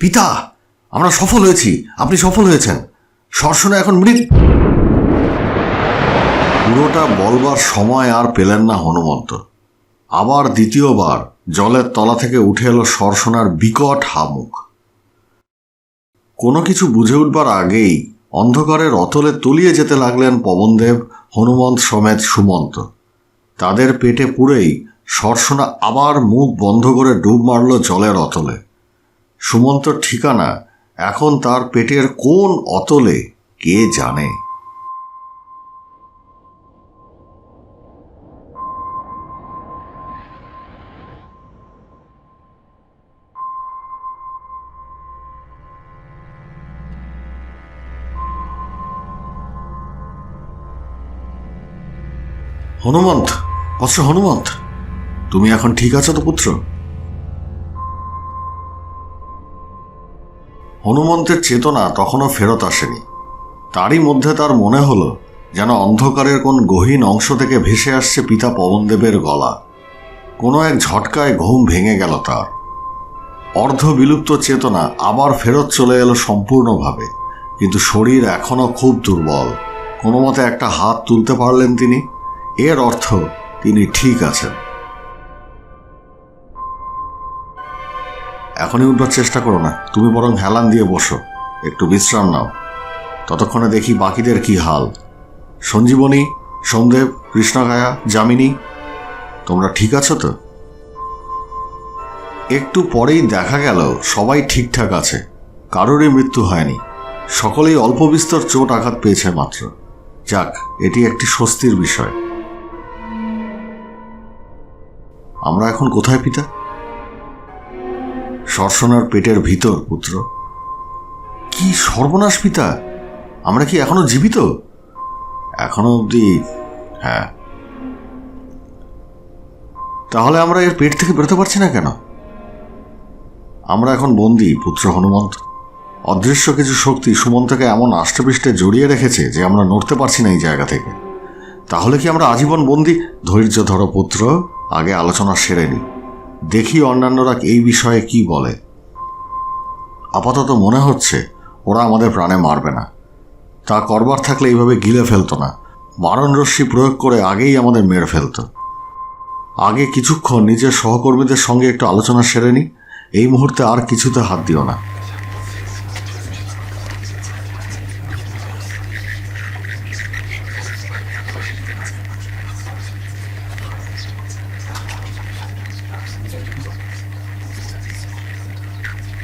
পিতা, আমরা সফল হয়েছি। আপনি সফল হয়েছেন। সরসনে এখন মৃত। পুরোটা বলবার সময় আর পেলেন না হনুমন্ত। আবার দ্বিতীয়বার জলের তলা থেকে উঠে এলো সরসনার বিকট হামুক। কোনো কিছু বুঝে উঠবার আগেই অন্ধকারের অতলে তলিয়ে যেতে লাগলেন পবনদেব, হনুমন্ত সমেত সুমন্ত। তাদের পেটে পুরেই সরসনা আবার মুখ বন্ধ করে ডুব মারল জলের অতলে সুমন্তর ঠিকানা এখন তার পেটের কোন অতলে কে জানে? হনুমন্ত বৎস হনুমন্ত, তুমি এখন ঠিক আছো তো পুত্র? হনুমন্তের চেতনা তখনও ফেরত আসেনি। তারই মধ্যে তার মনে হলো যেন অন্ধকারের কোন গহীন অংশ থেকে ভেসে আসছে পিতা পবনদেবের গলা। কোনো এক ঝটকায় ঘুম ভেঙে গেল তার। অর্ধ বিলুপ্ত চেতনা আবার ফেরত চলে এলো সম্পূর্ণভাবে, কিন্তু শরীর এখনও খুব দুর্বল। কোনো মতে একটা হাত তুলতে পারলেন তিনি? এর অর্থ তিনি ঠিক আছেন। এখনই উঠবার চেষ্টা করো না। তুমি বরং হেলান দিয়ে বসো। একটু বিশ্রাম নাও। ততক্ষণে দেখি বাকিদের কি হাল। সঞ্জীবনী, সোমদেব, কৃষ্ণকায়া, যামিনী, তোমরা ঠিক আছো তো? একটু পরেই দেখা গেল, সবাই ঠিকঠাক আছে। কারোরই মৃত্যু হয়নি। সকলেই অল্প বিস্তর চোট আঘাত পেয়েছে মাত্র। যাক, এটি একটি স্বস্তির বিষয়। আমরা এখন কোথায় পিতা? সরসনার পেটের ভিতর, পুত্র। কি সর্বনাশ পিতা! আমরা কি এখনও জীবিত? এখনও অবধি হ্যাঁ। তাহলে আমরা এর পেট থেকে বেরোতে পারছি না কেন? আমরা এখন বন্দি, পুত্র হনুমন্ত। অদৃশ্য কিছু শক্তি সুমন্তকে এমন আষ্টপৃষ্টে জড়িয়ে রেখেছে যে আমরা নড়তে পারছি না এই জায়গা থেকে। তাহলে কি আমরা আজীবন বন্দি? ধৈর্য ধরো, পুত্র। আগে আলোচনা সেরে নি। দেখি অন্যান্যরা এই বিষয়ে কি বলে। আপাতত মনে হচ্ছে ওরা আমাদের প্রাণে মারবে না। তা করবার থাকলে এইভাবে গিলে ফেলতো না। মারণ রশ্মি প্রয়োগ করে আগেই আমাদের মেরে ফেলত। আগে কিছুক্ষণ নিজের সহকর্মীদের সঙ্গে একটু আলোচনা সেরে নি। এই মুহূর্তে আর কিছুতে হাত দিও না।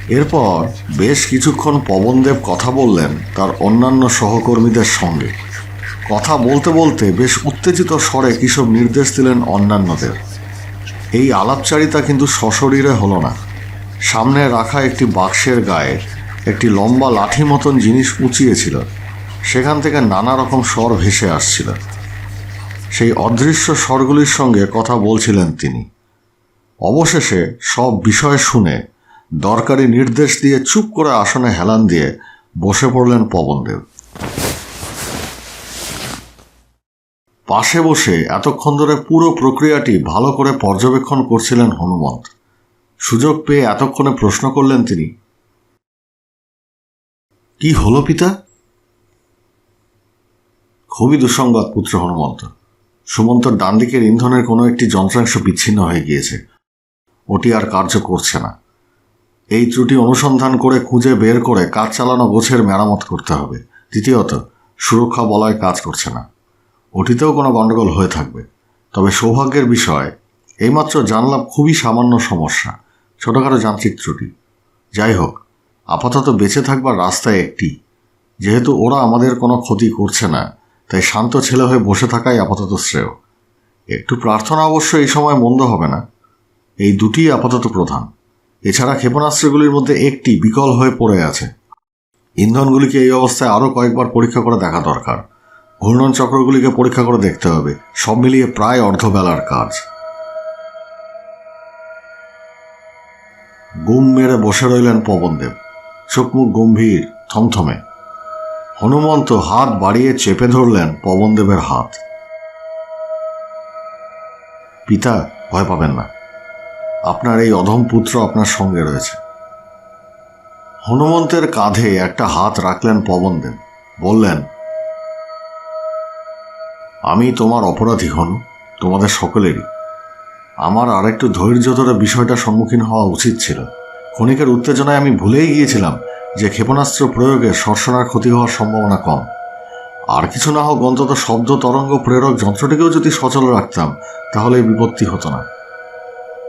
এরপর বেশ কিছুক্ষণ পবনদেব কথা বললেন তার অন্যান্য সহকর্মীদের সঙ্গে। কথা বলতে বলতে বেশ উত্তেজিত স্বরে কিসব নির্দেশ দিলেন অন্যান্যদের। এই আলাপচারিতা কিন্তু সশরীরে হলো না। সামনে রাখা একটি বাক্সের গায়ে একটি লম্বা লাঠি মতন জিনিস উঁচিয়েছিল। সেখান থেকে নানা রকম স্বর ভেসে আসছিল। সেই অদৃশ্য স্বরগুলির সঙ্গে কথা বলছিলেন তিনি। অবশেষে সব বিষয় শুনে দরকারি নির্দেশ দিয়ে চুপ করে আসনে হেলান দিয়ে বসে পড়লেন পবনদেব পাশে বসে এতক্ষণ ধরে পুরো প্রক্রিয়াটি ভালো করে পর্যবেক্ষণ করছিলেন হনুমন্ত। সুযোগ পেয়ে এতক্ষণে প্রশ্ন করলেন তিনি, কি হলো পিতা? খুবই দুঃসংবাদ, পুত্র হনুমন্ত। সুমন্তর ডান দিকের ইন্ধনের কোনো একটি যন্ত্রাংশ বিচ্ছিন্ন হয়ে গিয়েছে। ওটি আর কার্য করছে না। এই ত্রুটি অনুসন্ধান করে খুঁজে বের করে কাজ চালানো গোছের মেরামত করতে হবে। দ্বিতীয়ত, সুরক্ষা বলয় কাজ করছে না। ওটিতেও কোনো গণ্ডগোল হয়ে থাকবে। তবে সৌভাগ্যের বিষয়, এইমাত্র জানলাম খুবই সামান্য সমস্যা, ছোটোখাটো যান্ত্রিক ত্রুটি। যাই হোক, আপাতত বেঁচে থাকবার রাস্তায় একটি। যেহেতু ওরা আমাদের কোনো ক্ষতি করছে না, তাই শান্ত ছেলে হয়ে বসে থাকাই আপাতত শ্রেয়। একটু প্রার্থনা অবশ্য এই সময় মন্দ হবে না। এই দুটিই আপাতত প্রধান। এছাড়া ক্ষেপণাস্ত্রগুলির মধ্যে একটি বিকল হয়ে পড়ে আছে। ইন্ধনগুলিকে এই অবস্থায় আরও কয়েকবার পরীক্ষা করে দেখা দরকার। ঘূর্ণন চক্রগুলিকে পরীক্ষা করে দেখতে হবে। সব মিলিয়ে প্রায় অর্ধবেলার কাজ। গুম মেরে বসে রইলেন পবনদেব। চোখ মুখ গম্ভীর, থমথমে। হনুমন্ত হাত বাড়িয়ে চেপে ধরলেন পবনদেবের হাত। পিতা, ভয় পাবেন না। আপনার এই অধম পুত্র আপনার সঙ্গে রয়েছে। হনুমন্তের কাঁধে একটা হাত রাখলেন পবনদেব। বললেন, আমি তোমার অপরাধী, হন, তোমাদের সকলেরই। আমার আর একটু ধৈর্য ধরে বিষয়টা সম্মুখীন হওয়া উচিত ছিল। ক্ষণিকের উত্তেজনায় আমি ভুলেই গিয়েছিলাম যে ক্ষেপণাস্ত্র প্রয়োগে সর্ষণার ক্ষতি হওয়ার সম্ভাবনা কম। আর কিছু না হোক, অন্তত শব্দ, তরঙ্গ, প্রেরক যন্ত্রটিকেও যদি সচল রাখতাম, তাহলে এই বিপত্তি হতো না।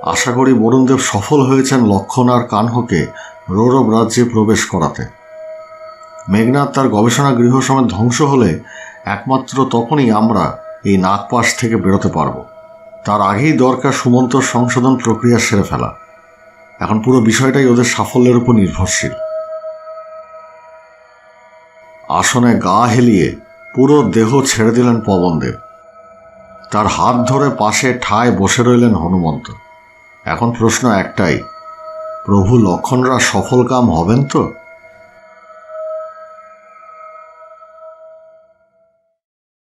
আশা করি বরুণদেব সফল হয়েছেন লক্ষণ আর কানহকে রৌরব রাজ্যে প্রবেশ করাতে। মেঘনাথ তার গবেষণা গৃহ সমেত ধ্বংস হলে একমাত্র তখনই আমরা এই নাগপাশ থেকে বেরোতে পারব। তার আগেই দরকার সুমন্তর সংশোধন প্রক্রিয়া সেরে ফেলা। এখন পুরো বিষয়টাই ওদের সাফল্যের উপর নির্ভরশীল। আসনে গা হেলিয়ে পুরো দেহ ছেড়ে দিলেন পবনদেব। তার হাত ধরে পাশে ঠায় বসে রইলেন হনুমন্ত। এখন প্রশ্ন একটাই প্রভু লক্ষণরা সফল কাম হবেন তো?